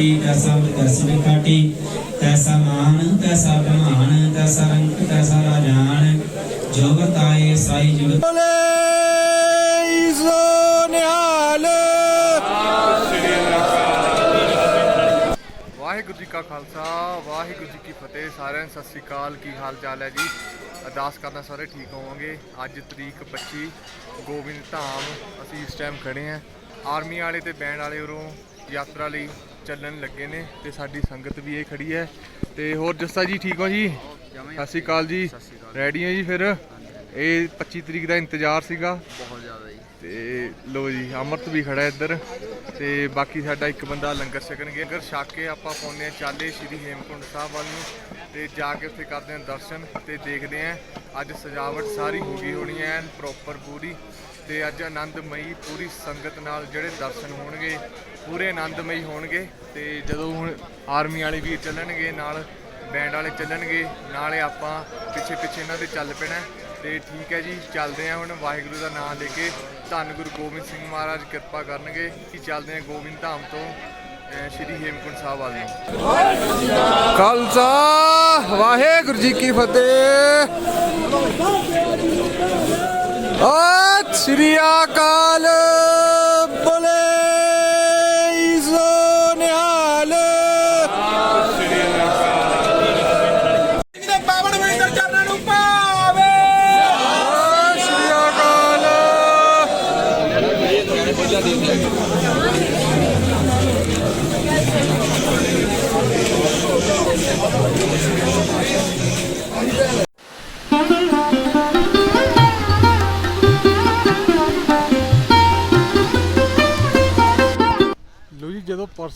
ਕਾਟੀ, ਤੈਸਾ ਤੈਸ ਵਿਕਾਟੀ ਤੈਸਾ ਮਾਨ, ਤੈਸਾ ਬਮਾਨ ਤੈਸਾ ਰੰਗ, ਤੈਸਾ ਰਾਜਾਨ, ਜੋ ਬਤਾਏ ਸਾਈ ਜੁਗਤ। ਵਾਹਿਗੁਰੂ ਜੀ ਕਾ ਖਾਲਸਾ, ਵਾਹਿਗੁਰੂ ਜੀ ਕੀ ਫਤਿਹ। ਸਾਰਿਆਂ ਨੂੰ ਸਤਿ ਸ੍ਰੀ ਅਕਾਲ, ਕੀ ਹਾਲ ਚਾਲ ਹੈ ਜੀ? ਅਰਦਾਸ ਕਰਦਾ ਸਾਰੇ ਠੀਕ ਹੋਵਾਂਗੇ। ਅੱਜ ਤਰੀਕ 25 ਗੋਬਿੰਦ ਧਾਮ, ਅਸੀਂ ਇਸ ਟਾਈਮ ਖੜੇ ਹਾਂ। ਆਰਮੀ ਵਾਲੇ ਤੇ ਬੈਂਡ ਵਾਲੇ ਉਰੋਂ ਯਾਤਰਾ ਲਈ ਚੱਲਣ ਲੱਗੇ ਨੇ ਤੇ ਸਾਡੀ ਸੰਗਤ ਵੀ ਇਹ ਖੜੀ ਹੈ। ਤੇ ਹੋਰ ਜੱਸਾ ਜੀ ਠੀਕ ਹੋ ਜੀ? ਸਤਿ ਸ੍ਰੀ ਅਕਾਲ ਜੀ। ਰੈਡੀ ਹੈ ਜੀ ਫਿਰ? ਇਹ 25 ਤਰੀਕ ਦਾ ਇੰਤਜ਼ਾਰ ਸੀਗਾ। ਬਹੁਤ ਜ਼ਿਆਦਾ ਜੀ। ਤੇ ਲੋ ਜੀ ਅਮਰਤ ਵੀ ਖੜਾ ਹੈ ਇੱਧਰ। ਤੇ ਬਾਕੀ ਸਾਡਾ ਇੱਕ ਬੰਦਾ ਲੰਗਰ ਛਕਣਗੇ। ਲੰਗਰ ਛਕ ਕੇ ਆਪਾਂ ਪਾਉਂਦੇ ਹਾਂ ਚਾਲੇ ਸ਼੍ਰੀ ਹੇਮਕੁੰਡ ਸਾਹਿਬ ਵੱਲ ਨੂੰ ਤੇ ਜਾ ਕੇ ਉੱਥੇ ਕਰਦੇ ਹਾਂ ਦਰਸ਼ਨ ਤੇ ਦੇਖਦੇ ਹਾਂ। ਅੱਜ ਸਜਾਵਟ ਸਾਰੀ ਹੋ ਗਈ ਹੋਣੀ ਹੈ ਪ੍ਰੋਪਰ ਪੂਰੀ। ਤੇ ਅੱਜ ਆਨੰਦਮਈ ਪੂਰੀ ਸੰਗਤ ਨਾਲ ਜਿਹੜੇ ਦਰਸ਼ਨ ਹੋਣਗੇ, ਪੂਰੇ ਆਨੰਦਮਈ ਹੋਣਗੇ ਤੇ ਜਦੋਂ ਹੁਣ ਆਰਮੀ ਵਾਲੇ ਵੀ ਚੱਲਣਗੇ, ਨਾਲ ਬੈਂਡ ਵਾਲੇ ਚੱਲਣਗੇ, ਨਾਲੇ ਆਪਾਂ ਪਿੱਛੇ ਪਿੱਛੇ ਇਹਨਾਂ ਦੇ ਚੱਲ ਪੈਣਾ ਹੈ। ਤੇ ਠੀਕ ਹੈ ਜੀ, ਚੱਲਦੇ ਹਾਂ ਹੁਣ ਵਾਹਿਗੁਰੂ ਦਾ ਨਾਮ ਲੈ ਕੇ। ਧੰਨ ਗੁਰੂ ਗੋਬਿੰਦ ਸਿੰਘ ਮਹਾਰਾਜ, ਕਿਰਪਾ ਕਰਨਗੇ। ਕਿ ਚੱਲਦੇ ਹਾਂ ਗੋਬਿੰਦ ਧਾਮ ਤੋਂ ਸ਼੍ਰੀ ਹੇਮਕੁੰਟ ਸਾਹਿਬ ਵੱਲ ਨੂੰ। ਖਾਲਸਾ! ਵਾਹਿਗੁਰੂ ਜੀ ਕੀ ਫਤਿਹ! ਆਤ ਸ੍ਰੀ ਅਕਾਲ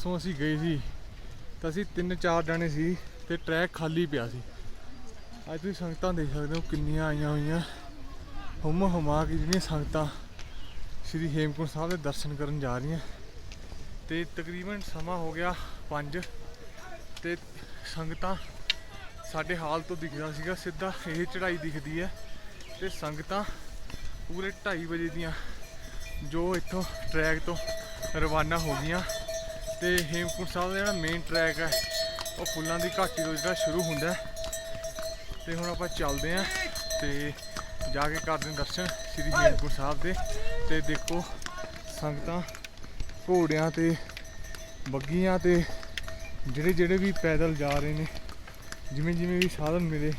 ਪਰਸੋਂ ਅਸੀਂ ਗਏ ਸੀ, ਤਾਂ ਅਸੀਂ ਤਿੰਨ ਚਾਰ ਜਣੇ ਸੀ ਤੇ ਟਰੈਕ ਖਾਲੀ ਪਿਆ ਸੀ। ਅੱਜ ਤੁਸੀਂ ਸੰਗਤਾਂ ਦੇਖ ਸਕਦੇ ਹੋ ਕਿੰਨੀਆਂ ਆਈਆਂ ਹੋਈਆਂ। ਹੁਮ ਹੁਮਾ ਕੇ ਜਿਹੜੀਆਂ ਸੰਗਤਾਂ ਸ਼੍ਰੀ ਹੇਮਕੁੰਟ ਸਾਹਿਬ ਦੇ ਦਰਸ਼ਨ ਕਰਨ ਜਾ ਰਹੀਆਂ। ਤੇ ਤਕਰੀਬਨ ਸਮਾਂ ਹੋ ਗਿਆ 5 ਤੇ ਸੰਗਤਾਂ ਸਾਡੇ ਹਾਲ ਤੋਂ ਦਿਖਦਾ ਸੀਗਾ, ਸਿੱਧਾ ਇਹ ਚੜ੍ਹਾਈ ਦਿਖਦੀ ਹੈ। ਤੇ ਸੰਗਤਾਂ ਪੂਰੇ 2:30 ਵਜੇ ਦੀਆਂ ਜੋ ਇੱਥੋਂ ਟਰੈਕ ਤੋਂ ਰਵਾਨਾ ਹੋ ਗਈਆਂ। ਤੇ ਹੇਮਕੁੰਟ ਸਾਹਿਬ ਦਾ ਜਿਹੜਾ ਮੇਨ ਟਰੈਕ ਹੈ, ਉਹ ਫੁੱਲਾਂ ਦੀ ਘਾਟੀ ਤੋਂ ਜਿਹੜਾ ਸ਼ੁਰੂ ਹੁੰਦਾ ਹੈ। ਤੇ ਹੁਣ ਆਪਾਂ ਚੱਲਦੇ ਆਂ ਤੇ ਜਾ ਕੇ ਕਰਦੇ ਹਾਂ ਦਰਸ਼ਨ ਸ੍ਰੀ ਹੇਮਕੁੰਟ ਸਾਹਿਬ ਦੇ। ਤੇ ਦੇਖੋ ਸੰਗਤਾਂ ਘੋੜਿਆਂ ਤੇ, ਬੱਗੀਆਂ ਤੇ, ਜਿਹੜੇ ਜਿਹੜੇ ਵੀ ਪੈਦਲ ਜਾ ਰਹੇ ਨੇ, ਜਿਵੇਂ ਜਿਵੇਂ ਵੀ ਸਾਧਨ ਮਿਲੇ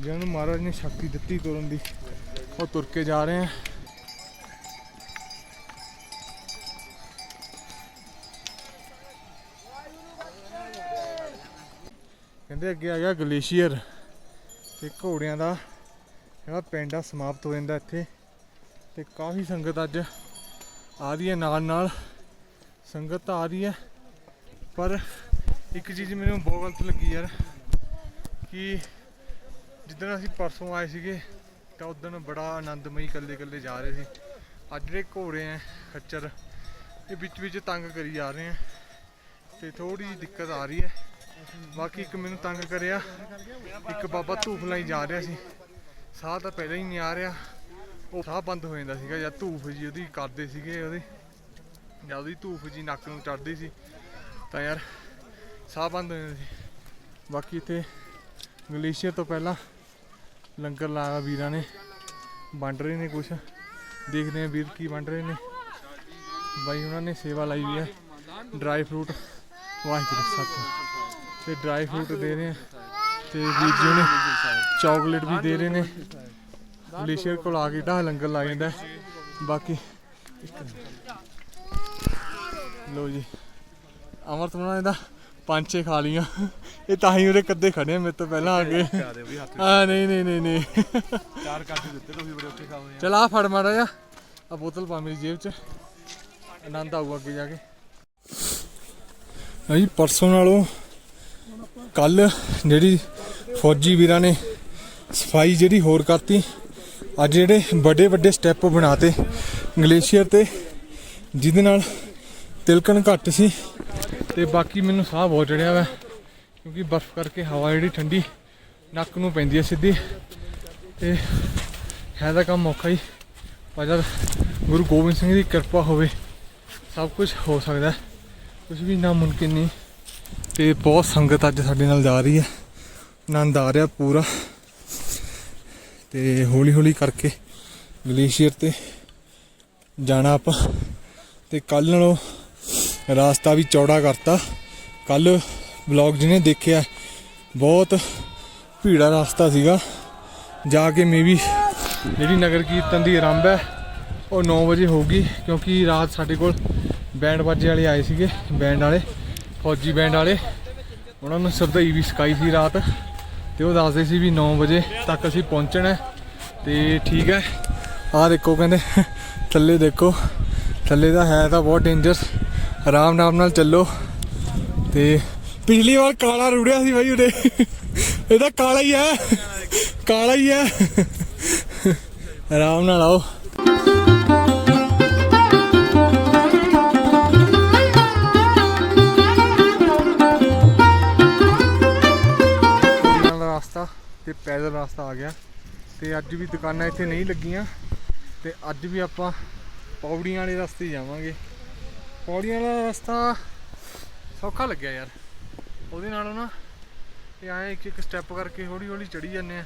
ਜਿਹਨਾਂ ਨੂੰ ਮਹਾਰਾਜ ਨੇ ਸ਼ਕਤੀ ਦਿੱਤੀ ਤੁਰਨ ਦੀ, ਉਹ ਤੁਰ ਕੇ ਜਾ ਰਹੇ ਆ। ਕਹਿੰਦੇ ਅੱਗੇ ਆ ਗਿਆ ਗਲੇਸ਼ੀਅਰ ਤੇ ਘੋੜਿਆਂ ਦਾ ਜਿਹੜਾ ਪਿੰਡ ਆ ਸਮਾਪਤ ਹੋ ਜਾਂਦਾ ਇੱਥੇ ਤੇ ਕਾਫੀ ਸੰਗਤ ਅੱਜ ਆ ਰਹੀ ਹੈ ਨਾਲ ਨਾਲ। ਸੰਗਤ ਤਾਂ ਆ ਰਹੀ ਹੈ। ਪਰ ਇੱਕ ਚੀਜ਼ ਮੈਨੂੰ ਬਹੁਤ ਗਲਤ ਲੱਗੀ ਯਾਰ ਕਿ ਜਿੱਦਣ ਅਸੀਂ ਪਰਸੋਂ ਆਏ ਸੀਗੇ ਤਾਂ ਉਦੋਂ ਬੜਾ ਆਨੰਦਮਈ ਇਕੱਲੇ ਇਕੱਲੇ ਜਾ ਰਹੇ ਸੀ। ਅੱਜ ਜਿਹੜੇ ਘੋੜੇ ਆ ਖੱਚਰ, ਇਹ ਵਿੱਚ ਵਿੱਚ ਤੰਗ ਕਰੀ ਜਾ ਰਹੇ ਆ ਤੇ ਥੋੜੀ ਜਿਹੀ ਦਿੱਕਤ ਆ ਰਹੀ ਹੈ ਬਾਕੀ ਇੱਕ ਮੈਨੂੰ ਤੰਗ ਕਰਿਆ, ਇੱਕ ਬਾਬਾ ਧੂਫ ਲਈ ਜਾ ਰਿਹਾ ਸੀ। ਸਾਹ ਤਾਂ ਪਹਿਲਾਂ ਹੀ ਨਹੀਂ ਆ ਰਿਹਾ। ਉਹ ਸਾਹ ਬੰਦ ਹੋ ਜਾਂਦਾ ਸੀਗਾ, ਜਦ ਧੂਫ ਜੀ ਉਹਦੀ ਕਰਦੇ ਸੀਗੇ ਉਹਦੀ। ਜਦ ਉਹਦੀ ਧੂਫ ਜੀ ਨੱਕ ਨੂੰ ਚੜਦੀ ਸੀ, ਤਾਂ ਯਾਰ ਸਾਹ ਬੰਦ ਹੋ ਜਾਂਦਾ ਸੀ। ਬਾਕੀ ਇੱਥੇ ਗਲੇਸ਼ੀਅਰ ਤੋਂ ਪਹਿਲਾਂ ਲੰਗਰ ਲਾਇਆ ਵੀਰਾਂ ਨੇ। ਵੰਡ ਰਹੇ ਨੇ ਕੁਛ। ਦੇਖਦੇ ਆ ਵੀਰ ਕੀ ਵੰਡ ਰਹੇ ਨੇ। ਬਾਈ, ਉਹਨਾਂ ਨੇ ਸੇਵਾ ਲਾਈ ਵੀ ਹੈ ਡਰਾਈ ਫਰੂਟ। ਵਾਹਿਗੁਰੂ ਸਤਿ ਤੇ ਡਰਾਈ ਫਰੂਟ ਦੇ ਰਹੇ ਆ ਤੇ ਵੀਰ ਨੇ ਚਾਕਲੇਟ ਵੀ ਦੇ ਰਹੇ ਨੇ। ਗਲੇਸ਼ੀਅਰ ਕੋਲ ਆ ਕੇ ਢਾ ਲੰਗਰ ਲਾ ਜਾਂਦਾ। ਬਾਕੀ ਲੋ ਜੀ। ਅਮਰਤ ਬਣਾ ਇਹਦਾ ਪੰਜ ਛੇ ਖਾ ਲੀਆਂ ਇਹ ਤਾਂ ਹੀ ਉਹਦੇ ਕੱਦੇ ਖੜੇ ਮੇਰੇ ਤੋਂ ਪਹਿਲਾਂ ਆ ਕੇ। ਆ ਨਹੀਂ ਨਹੀਂ ਨਹੀਂ ਨਹੀਂ। ਚਾਰ ਕਾਫੀ ਦਿੱਤੇ ਤੁਸੀਂ ਬੜੇ ਉੱਥੇ ਖਾਓਗੇ। ਚਲ ਆ ਫੜ ਮਾੜਾ ਜਾ ਆ ਬੋਤਲ ਪਾ ਮੇਰੀ ਜੇਬ 'ਚ। ਆਨੰਦ ਆਊਗਾ ਅੱਗੇ ਜਾ ਕੇ। ਹਾਂਜੀ ਪਰਸੋਂ ਨਾਲੋਂ ਕੱਲ ਜਿਹੜੀ ਫੌਜੀ ਵੀਰਾਂ ਨੇ ਸਫ਼ਾਈ ਜਿਹੜੀ ਹੋਰ ਕਰਤੀ, ਅੱਜ ਜਿਹੜੇ ਵੱਡੇ ਵੱਡੇ ਸਟੈਪ ਬਣਾਤੇ ਗਲੇਸ਼ੀਅਰ ਤੇ, ਜਿਹਦੇ ਨਾਲ ਤਿਲਕਣ ਘੱਟ ਸੀ ਤੇ ਬਾਕੀ ਮੈਨੂੰ ਸਾਹ ਬਹੁਤ ਚੜਿਆ ਵਾ, ਕਿਉਂਕਿ ਬਰਫ਼ ਕਰਕੇ ਹਵਾ ਜਿਹੜੀ ਠੰਡੀ ਨੱਕ ਨੂੰ ਪੈਂਦੀ ਹੈ ਸਿੱਧੀ ਤੇ ਹੈ ਤਾਂ ਕੰਮ ਔਖਾ ਹੀ, ਪਰ ਜਦ ਗੁਰੂ ਗੋਬਿੰਦ ਸਿੰਘ ਦੀ ਕਿਰਪਾ ਹੋਵੇ, ਸਭ ਕੁਝ ਹੋ ਸਕਦਾ ਹੈ। ਕੁਝ ਵੀ ਨਾ ਮੁਮਕਿਨ ਨਹੀਂ ਤੇ ਬਹੁਤ ਸੰਗਤ ਅੱਜ ਸਾਡੇ ਨਾਲ ਜਾ ਰਹੀ ਹੈ। ਆਨੰਦ ਆ ਰਿਹਾ ਪੂਰਾ। ਤੇ ਹੌਲੀ ਹੌਲੀ ਕਰਕੇ ਗਲੇਸ਼ੀਅਰ ਤੇ ਜਾਣਾ ਆਪਾਂ। ਤੇ ਕੱਲ ਨਾਲੋਂ ਰਾਸਤਾ ਵੀ ਚੌੜਾ ਕਰਤਾ। ਕੱਲ ਵਲੌਗ ਜਿਹਨੇ ਦੇਖਿਆ, ਬਹੁਤ ਭੀੜਾ ਰਾਸਤਾ ਸੀਗਾ। ਜਾ ਕੇ ਮੇਬੀ ਜਿਹੜੀ ਨਗਰ ਕੀਰਤਨ ਦੀ ਆਰੰਭ ਹੈ, ਉਹ 9 ਵਜੇ ਹੋਊਗੀ, ਕਿਉਂਕਿ ਰਾਤ ਸਾਡੇ ਕੋਲ ਬੈਂਡ ਬਾਜੇ ਵਾਲੇ ਆਏ ਸੀਗੇ ਬੈਂਡ ਵਾਲੇ। ਫੌਜੀ ਬੈਂਡ ਵਾਲੇ। ਉਹਨਾਂ ਨੂੰ ਸਰਦਾਈ ਵੀ ਸਿਖਾਈ ਸੀ ਰਾਤ ਤੇ ਉਹ ਦੱਸਦੇ ਸੀ ਵੀ 9 ਵਜੇ ਤੱਕ ਅਸੀਂ ਪਹੁੰਚਣਾ ਹੈ। ਤੇ ਠੀਕ ਹੈ। ਆਹ ਦੇਖੋ ਕਹਿੰਦੇ, ਥੱਲੇ ਦੇਖੋ, ਥੱਲੇ ਦਾ ਹੈ ਤਾਂ ਬਹੁਤ ਡੇਂਜਰਸ ਆਰਾਮ ਆਰਾਮ ਨਾਲ ਚੱਲੋ। ਤੇ ਪਿਛਲੀ ਵਾਰ ਕਾਲਾ ਰੁੜਿਆ ਸੀ ਬਾਈ ਉਰੇ। ਇਹਦਾ ਕਾਲਾ ਹੀ ਹੈ। ਕਾਲਾ ਹੀ ਹੈ। ਆਰਾਮ ਨਾਲ ਆਓ। ਤੇ ਰਸਤਾ ਆ ਗਿਆ ਤੇ ਅੱਜ ਵੀ ਦੁਕਾਨਾਂ ਇੱਥੇ ਨਹੀਂ ਲੱਗੀਆਂ ਤੇ ਅੱਜ ਵੀ ਆਪਾਂ ਪੌੜੀਆਂ ਵਾਲੇ ਰਸਤੇ ਜਾਵਾਂਗੇ। ਪੌੜੀਆਂ ਵਾਲਾ ਰਸਤਾ ਸੌਖਾ ਲੱਗਿਆ ਯਾਰ। ਉਹਦੇ ਨਾਲੋਂ ਨਾ ਇਹ ਆਏ ਇੱਕ ਇੱਕ ਸਟੈਪ ਕਰਕੇ ਹੌਲੀ ਹੌਲੀ ਚੜੀ ਜਾਂਦੇ ਆ।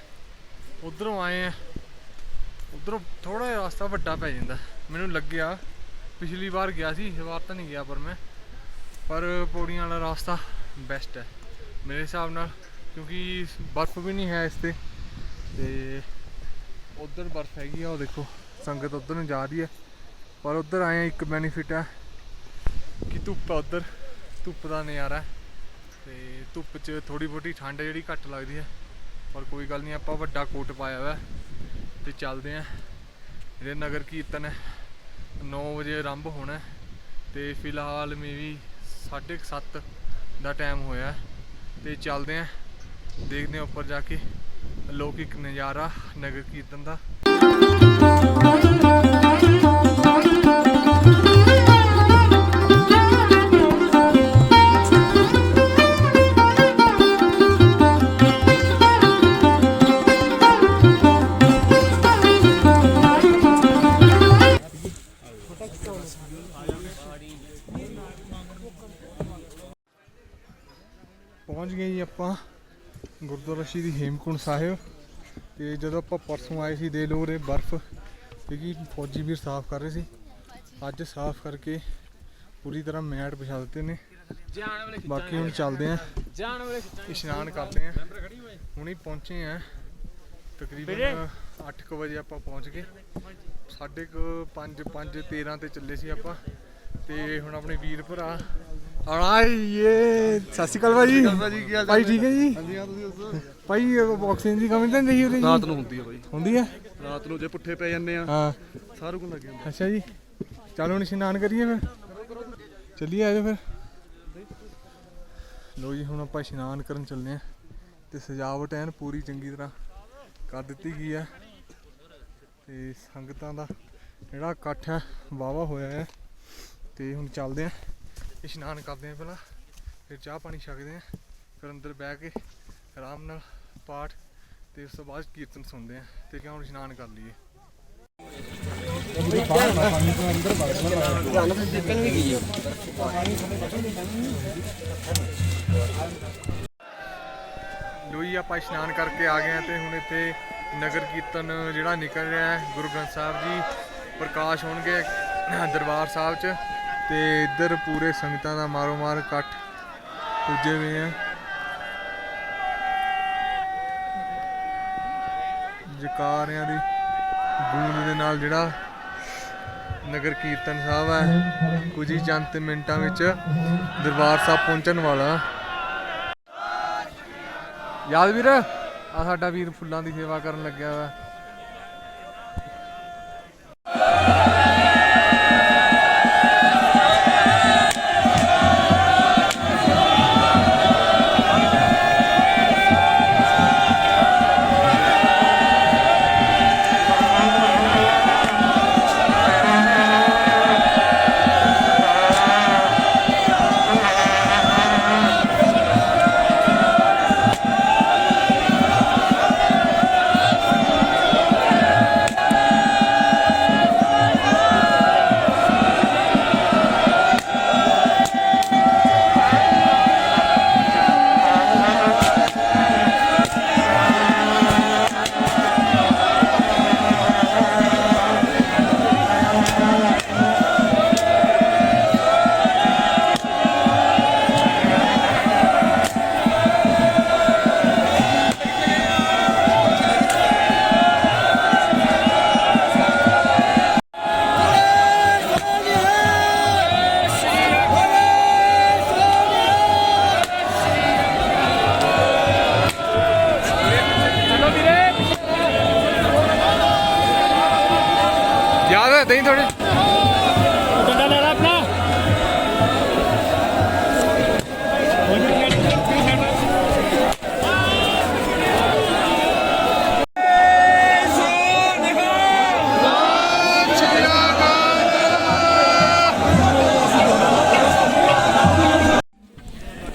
ਉਧਰੋਂ ਆਏ ਆ। ਉਧਰੋਂ ਥੋੜਾ ਜਿਹਾ ਰਸਤਾ ਵੱਡਾ ਪੈ ਜਾਂਦਾ। ਮੈਨੂੰ ਲੱਗਿਆ, ਪਿਛਲੀ ਵਾਰ ਗਿਆ ਸੀ, ਇਸ ਵਾਰ ਤਾਂ ਨਹੀਂ ਗਿਆ ਪਰ ਮੈਂ। ਪਰ ਪੌੜੀਆਂ ਵਾਲਾ ਰਸਤਾ ਬੈਸਟ ਹੈ। ਮੇਰੇ ਹਿਸਾਬ ਨਾਲ ਕਿਉਂਕਿ ਬਰਫ਼ ਵੀ ਨਹੀਂ ਹੈ ਇਸ ਤੇ। ਤੇ ਉਧਰ ਬਰਫ਼ ਹੈਗੀ ਆ, ਉਹ ਦੇਖੋ, ਸੰਗਤ ਉਧਰ ਨੂੰ ਜਾ ਰਹੀ ਹੈ। ਪਰ ਉਧਰ ਆਏ ਇੱਕ ਬੈਨੀਫਿਟ ਹੈ ਕਿ ਧੁੱਪ ਆ ਉਧਰ, ਧੁੱਪ ਦਾ ਨਜ਼ਾਰਾ। ਹੈ ਤੇ ਧੁੱਪ 'ਚ ਥੋੜੀ ਬਹੁਤੀ ਠੰਡ ਜਿਹੜੀ ਘੱਟ ਲੱਗਦੀ ਹੈ ਪਰ ਕੋਈ ਗੱਲ ਨਹੀਂ, ਆਪਾਂ ਵੱਡਾ ਕੋਟ ਪਾਇਆ ਹੋਇਆ ਹੈ ਤੇ ਚੱਲਦੇ ਆ। ਜਿਹੜੇ ਨਗਰ ਕੀਰਤਨ ਹੈ। 9 ਵਜੇ ਆਰੰਭ ਹੋਣਾ ਹੈ ਤੇ ਫਿਲਹਾਲ ਮੇਬੀ 7:30 ਦਾ ਟਾਈਮ ਹੋਇਆ ਹੈ। ਤੇ ਚੱਲਦੇ ਆ। ਦੇਖਦੇ ਆ ਉੱਪਰ ਜਾ ਕੇ ਅਲੌਕਿਕ ਨਜ਼ਾਰਾ ਨਗਰ ਕੀਰਤਨ ਦਾ। ਗੁਰਦੁਆਰਾ ਸ਼੍ਰੀ ਹੇਮਕੁੰਟ ਸਾਹਿਬ ਤੇ ਜਦੋਂ ਆਪਾਂ ਪਰਸੋਂ ਆਏ ਸੀ ਦੇ ਲੋ ਰੇ ਬਰਫ਼ ਕਿਉਂਕਿ ਫੌਜੀ ਵੀਰ ਸਾਫ਼ ਕਰ ਰਹੇ ਸੀ। ਅੱਜ ਸਾਫ਼ ਕਰਕੇ ਪੂਰੀ ਤਰ੍ਹਾਂ ਮੈਟ ਵਿਛਾ ਦਿੱਤੇ ਨੇ। ਬਾਕੀ ਹੁਣ ਚੱਲਦੇ ਆਂ ਇਸ਼ਨਾਨ ਕਰਦੇ ਆਂ ਹੁਣੀ ਪਹੁੰਚੇ ਆਂ ਤਕਰੀਬਨ 8:00 ਵਜੇ ਆਪਾਂ ਪਹੁੰਚ ਗਏ। ਸਾਢੇ ਕੁ ਪੰਜ 5 13 ਤੇ ਚੱਲੇ ਸੀ ਆਪਾਂ। ਤੇ ਹੁਣ ਆਪਣੇ ਵੀਰ ਭਰਾ ਆਏ ਇਹ ਸਤਿ ਸ਼੍ਰੀ ਅਕਾਲ ਭਾਜੀ। ਭਾਜੀ ਕੀ ਹਾਲ ਭਾਈ ਠੀਕ ਹੈ ਜੀ? ਹਾਂਜੀ ਹਾਂ ਤੁਸੀਂ ਦੱਸੋ? ਭਾਈ ਬਾਕਸਿੰਗ ਦੀ ਕਮੀ ਤਾਂ ਨਹੀਂ ਰਹੀ ਰਾਤ ਨੂੰ ਹੁੰਦੀ ਹੈ ਬਾਈ ਹੁੰਦੀ ਹੈ? ਰਾਤ ਨੂੰ ਜੇ ਪੁੱਠੇ ਪੈ ਜਾਂਦੇ ਆ ਹਾਂ। ਸਾਰੂ ਕੋਲ ਲੱਗ ਜਾਂਦਾ ਅੱਛਾ ਜੀ। ਚਲੋ ਹੁਣ ਇਸ਼ਨਾਨ ਕਰੀਏ ਫਿਰ। ਚੱਲੀਏ ਆਜੋ ਫਿਰ। ਲੋ ਜੀ ਹੁਣ ਆਪਾਂ ਇਸ਼ਨਾਨ ਕਰਨ ਚੱਲਦੇ ਆ ਤੇ ਸਜਾਵਟ ਐਨ ਪੂਰੀ ਚੰਗੀ ਤਰ੍ਹਾਂ ਕਰ ਦਿੱਤੀ ਗਈ ਹੈ। ਤੇ ਸੰਗਤਾਂ ਦਾ ਜਿਹੜਾ ਇਕੱਠ ਹੈ ਵਾਵਾ ਹੋਇਆ ਹੈ। ਤੇ ਹੁਣ ਚੱਲਦੇ ਆ ਇਸ਼ਨਾਨ ਕਰਦੇ ਆ ਪਹਿਲਾਂ, ਫਿਰ ਚਾਹ ਪਾਣੀ ਛਕਦੇ ਆ, ਫਿਰ ਅੰਦਰ ਬਹਿ ਕੇ ਆਰਾਮ ਨਾਲ ਪਾਠ ਤੇ ਉਸ ਤੋਂ ਬਾਅਦ ਕੀਰਤਨ ਸੁਣਦੇ ਆ ਤੇ ਕਿਉਂ ਹੁਣ ਇਸ਼ਨਾਨ ਕਰ ਲਈਏ। ਲੋਈ ਆਪਾਂ ਇਸ਼ਨਾਨ ਕਰਕੇ ਆ ਗਏ ਆ ਤੇ ਹੁਣ ਇੱਥੇ ਨਗਰ ਕੀਰਤਨ ਜਿਹੜਾ ਨਿਕਲ ਰਿਹਾ ਹੈ, ਗੁਰੂ ਗ੍ਰੰਥ ਸਾਹਿਬ ਜੀ, ਪ੍ਰਕਾਸ਼ ਹੋਣਗੇ ਦਰਬਾਰ ਸਾਹਿਬ 'ਚ। ਤੇ ਇੱਧਰ ਪੂਰੇ ਸੰਗਤਾਂ ਦਾ ਮਾਰੋ ਮਾਰ ਇਕੱਠ ਪੁੱਜੇ ਹੋਏ ਆ। ਜਕਾਰਿਆਂ ਦੀ ਗੂੰਜ ਦੇ ਨਾਲ ਜਿਹੜਾ ਨਗਰ ਕੀਰਤਨ ਸਾਹਿਬ ਹੈ, ਕੁਝ ਹੀ ਚੰਦ ਮਿੰਟਾਂ ਵਿੱਚ ਦਰਬਾਰ ਸਾਹਿਬ ਪਹੁੰਚਣ ਵਾਲਾ। ਯਾਦ ਵੀਰ ਆ ਸਾਡਾ ਵੀਰ ਫੁੱਲਾਂ ਦੀ ਸੇਵਾ ਕਰਨ ਲੱਗਿਆ ਵਾ। ਹੈ ਤੈਨੂੰ ਥੋੜੀ ਡੰਡਾ ਲੈ ਲੈ ਆਪਣਾ।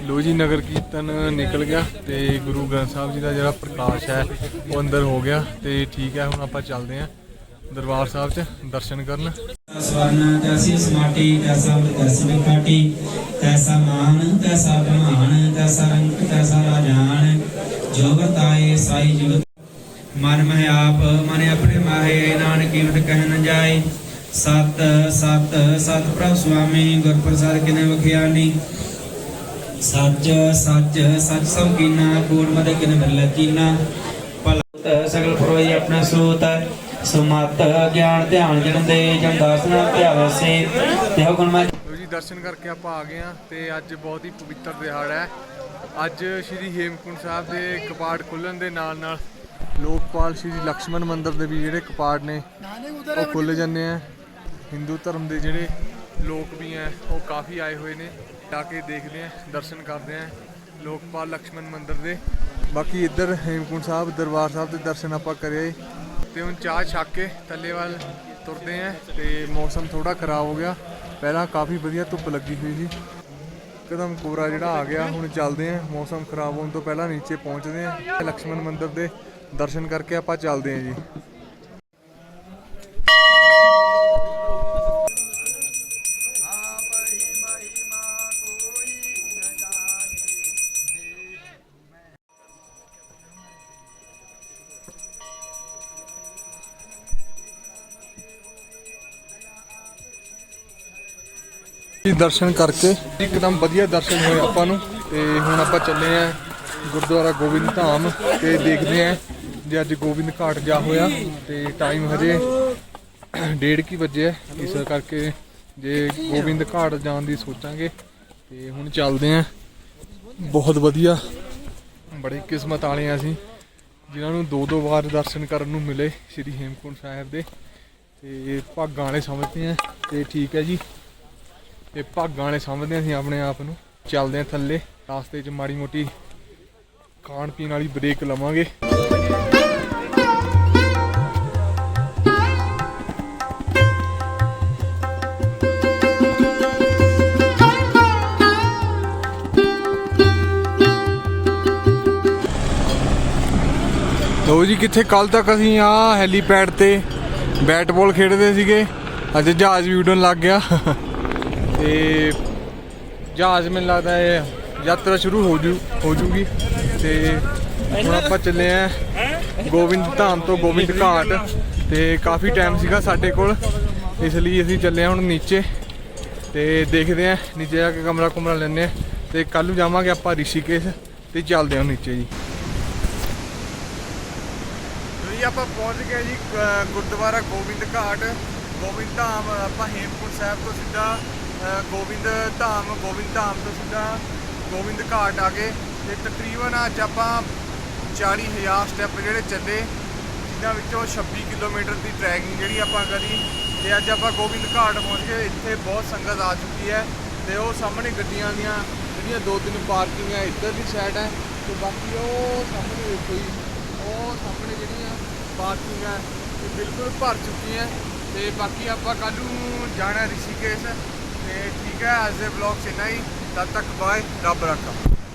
ਲੋ ਜੀ ਨਗਰ ਕੀਰਤਨ ਨਿਕਲ ਗਿਆ ਤੇ ਗੁਰੂ ਗ੍ਰੰਥ ਸਾਹਿਬ ਜੀ ਦਾ ਜਿਹੜਾ ਪ੍ਰਕਾਸ਼ ਹੈ ਉਹ ਅੰਦਰ ਹੋ ਗਿਆ ਤੇ ਠੀਕ ਹੈ ਹੁਣ ਆਪਾਂ ਚੱਲਦੇ ਆਂ ਦਰਬਾਰ ਸਾਹਿਬ 'ਚ ਦਰਸ਼ਨ ਕਰਨ। ਸਵਰਨ, ਤੈਸੀ ਸਮਾਟੀ, ਤੈਸਾ ਤੈਸੀ ਵਿਕਾਟੀ ਤੈਸਾ ਮਾਨ, ਤੈਸਾ ਬਮਾਨ ਤੈਸਾ ਰੰਗ, ਤੈਸਾ ਰਾਜਾਨ। ਜੋ ਵਰਤਾਏ ਸਾਈ ਜੁਗਤ। ਮਨ ਮਹਿ ਆਪ, ਮਨ ਆਪਣੇ ਮਾਹੇ, ਨਾਨਕ ਕੀਮਤ ਕਹਿ ਨ ਜਾਏ। ਸਤ ਸਤ ਸਤ ਪ੍ਰਭ ਸੁਆਮੀ, ਗੁਰ ਪ੍ਰਸਾਦ ਕਿਨੇ ਵਖਿਆਨੀ। ਸੱਚ ਸੱਚ ਸੱਚ ਸਭ ਕੀਨਾ, ਕੂੜ ਮਦ ਕਿਨ ਬਿਰਲਾ ਕੀਨਾ। ਸਗਲ ਪਰੋਈ ਆਪਣਾ ਸੂਤ ਸੁਮਤ ਗਿਆਨ ਧਿਆਨ ਜਨ ਦੇ ਜਨ ਦਾਸ ਧਿਆਵੇ ਸੇ। ਦੇਹ ਗੁਣ ਮੈਂ ਜੀ, ਦਰਸ਼ਨ ਕਰਕੇ ਆਪਾਂ ਆ ਗਏ ਆਂ ਤੇ ਅੱਜ ਬਹੁਤ ਹੀ ਪਵਿੱਤਰ ਦਿਹਾੜਾ ਹੈ। ਅੱਜ ਸ਼੍ਰੀ ਹੇਮਕੁੰਟ ਸਾਹਿਬ ਦੇ ਕਪਾਟ ਖੁੱਲਣ ਦੇ ਨਾਲ ਨਾਲ ਲੋਕਪਾਲ ਸ਼੍ਰੀ ਲਕਸ਼ਮਣ ਮੰਦਿਰ ਦੇ ਵੀ ਜਿਹੜੇ ਕਪਾਟ ਨੇ, ਉਹ ਖੁੱਲ ਜਾਂਦੇ ਆ। ਹਿੰਦੂ ਧਰਮ ਦੇ ਜਿਹੜੇ ਲੋਕ ਵੀ ਆ ਉਹ ਕਾਫੀ ਆਏ ਹੋਏ ਨੇ। ਜਾ ਕੇ ਦੇਖਦੇ ਆ, ਦਰਸ਼ਨ ਕਰਦੇ ਆ ਲੋਕਪਾਲ ਲਕਸ਼ਮਣ ਮੰਦਿਰ ਦੇ। ਬਾਕੀ ਇੱਧਰ ਹੇਮਕੁੰਟ ਸਾਹਿਬ, ਦਰਬਾਰ ਸਾਹਿਬ ਦੇ ਦਰਸ਼ਨ ਆਪਾਂ ਕਰਿਆ ਤੇ ਹੁਣ ਚਾਹ ਛੱਕ ਕੇ ਥੱਲੇ ਵੱਲ ਤੁਰਦੇ ਆ ਤੇ ਮੌਸਮ ਥੋੜਾ ਖਰਾਬ ਹੋ ਗਿਆ। ਪਹਿਲਾਂ ਕਾਫੀ ਵਧੀਆ ਧੁੱਪ ਲੱਗੀ ਹੋਈ ਸੀ। ਇੱਕਦਮ ਕੋਰਾ ਜਿਹੜਾ ਆ ਗਿਆ, ਹੁਣ ਚੱਲਦੇ ਆ। ਮੌਸਮ ਖਰਾਬ ਹੋਣ ਤੋਂ ਪਹਿਲਾਂ ਨੀਚੇ ਪਹੁੰਚਦੇ ਆ। ਲਕਸ਼ਮਣ ਮੰਦਿਰ ਦੇ ਦਰਸ਼ਨ ਕਰਕੇ ਆਪਾਂ ਚੱਲਦੇ ਆ ਜੀ। ਦਰਸ਼ਨ ਕਰਕੇ। ਇੱਕਦਮ ਵਧੀਆ ਦਰਸ਼ਨ ਹੋਏ ਆਪਾਂ ਨੂੰ। ਤੇ ਹੁਣ ਆਪਾਂ ਚੱਲੇ ਆਂ ਗੁਰਦੁਆਰਾ ਗੋਬਿੰਦ ਧਾਮ ਤੇ ਦੇਖਦੇ ਆਂ ਜੇ ਅੱਜ ਗੋਬਿੰਦ ਘਾਟ ਜਾ ਹੋਇਆ ਤੇ ਟਾਈਮ ਹਜੇ ਡੇਢ ਕੀ ਵਜੇ ਹੈ ਇਸ ਕਰਕੇ ਜੇ ਗੋਬਿੰਦ ਘਾਟ ਜਾਣ ਦੀ ਸੋਚਾਂਗੇ ਤੇ ਹੁਣ ਚੱਲਦੇ ਆਂ। ਬਹੁਤ ਵਧੀਆ। ਬੜੀ ਕਿਸਮਤ ਵਾਲੇ ਆ ਅਸੀਂ, ਜਿਨ੍ਹਾਂ ਨੂੰ ਦੋ ਦੋ ਵਾਰ ਦਰਸ਼ਨ ਕਰਨ ਨੂੰ ਮਿਲੇ ਸ੍ਰੀ ਹੇਮਕੁੰਟ ਸਾਹਿਬ ਦੇ। ਤੇ ਭਾਗਾਂ ਵਾਲੇ ਸਮਝਦੇ ਆ। ਤੇ ਠੀਕ ਹੈ ਜੀ। ਇਹ ਭਾਗਾਂ ਵਾਲੇ ਸਮਝਦੇ ਹਾਂ ਅਸੀਂ ਆਪਣੇ ਆਪ ਨੂੰ। ਚੱਲਦੇ ਹਾਂ ਥੱਲੇ, ਰਾਸਤੇ 'ਚ ਮਾੜੀ ਮੋਟੀ ਖਾਣ ਪੀਣ ਵਾਲੀ ਬ੍ਰੇਕ ਲਵਾਂਗੇ। ਲੋ ਜੀ, ਕਿੱਥੇ ਕੱਲ ਤੱਕ ਅਸੀਂ ਆ ਹੈਲੀਪੈਡ ਤੇ ਬੈਟ ਬਾਲ ਖੇਡਦੇ ਸੀਗੇ। ਅੱਜ ਜਹਾਜ਼ ਵੀ ਉੱਡਣ ਲੱਗ ਗਿਆ। ਤੇ ਜਹਾਜ਼ ਮੈਨੂੰ ਲੱਗਦਾ ਹੈ ਯਾਤਰਾ ਸ਼ੁਰੂ ਹੋ ਜੂ ਹੋ ਜੂਗੀ। ਤੇ ਹੁਣ ਆਪਾਂ ਚੱਲੇ ਆ ਗੋਬਿੰਦ ਧਾਮ ਤੋਂ ਗੋਬਿੰਦ ਘਾਟ। ਤੇ ਕਾਫੀ ਟਾਈਮ ਸੀਗਾ ਸਾਡੇ ਕੋਲ। ਇਸ ਲਈ ਅਸੀਂ ਚੱਲੇ ਆ ਹੁਣ ਨੀਚੇ। ਤੇ ਦੇਖਦੇ ਆ ਨੀਚੇ ਜਾ ਕੇ ਕਮਰਾ ਕੁਮਰਾ ਲੈਣੇ ਆ। ਤੇ ਕੱਲ ਨੂੰ ਜਾਵਾਂਗੇ ਆਪਾਂ ਰਿਸ਼ੀਕੇਸ਼ ਤੇ ਚੱਲਦੇ ਆ ਨੀਚੇ ਜੀ। ਜੀ, ਆਪਾਂ ਪਹੁੰਚ ਗਏ ਜੀ ਗੁਰਦੁਆਰਾ ਗੋਬਿੰਦ ਘਾਟ। ਗੋਬਿੰਦ ਧਾਮ, ਆਪਾਂ ਹੇਮਕੁੰਟ ਸਾਹਿਬ ਤੋਂ ਸਿੱਧਾ ਗੋਬਿੰਦ ਧਾਮ ਗੋਬਿੰਦ ਧਾਮ ਤੋਂ ਸਿੱਧਾ ਗੋਬਿੰਦ ਘਾਟ ਆ ਗਏ ਤੇ ਤਕਰੀਬਨ ਅੱਜ ਆਪਾਂ 40000 ਸਟੈਪ ਜਿਹੜੇ ਚੱਲੇ, ਜਿਨ੍ਹਾਂ ਵਿੱਚੋਂ 26 ਕਿਲੋਮੀਟਰ ਦੀ ਟਰੈਕਿੰਗ ਜਿਹੜੀ ਆਪਾਂ ਕਰੀ ਤੇ ਅੱਜ ਆਪਾਂ ਗੋਬਿੰਦ ਘਾਟ ਪਹੁੰਚ ਗਏ, ਇੱਥੇ ਬਹੁਤ ਸੰਗਤ ਆ ਚੁੱਕੀ ਹੈ ਤੇ ਉਹ ਸਾਹਮਣੇ ਗੱਡੀਆਂ ਦੀਆਂ ਜਿਹੜੀਆਂ ਦੋ ਤਿੰਨ ਪਾਰਕਿੰਗਾਂ ਇੱਧਰਲੀ ਸਾਈਡ ਹੈ ਤੇ ਬਾਕੀ ਉਹ ਸਾਹਮਣੇ ਦੇਖੋ ਜੀ, ਉਹ ਸਾਹਮਣੇ ਜਿਹੜੀਆਂ ਪਾਰਕਿੰਗਾਂ ਇਹ ਬਿਲਕੁਲ ਭਰ ਚੁੱਕੀ ਹੈ ਤੇ ਬਾਕੀ ਆਪਾਂ ਕੱਲ ਨੂੰ ਜਾਣਾ ਰਿਸ਼ੀਕੇਸ਼। ਤੇ ਠੀਕ ਹੈ ਅੱਜ ਦੇ ਵਲੌਗ 'ਚ ਇੰਨਾ ਹੀ। ਤਦ ਤੱਕ ਬਾਏ ਰੱਬ ਰੱਖਾ।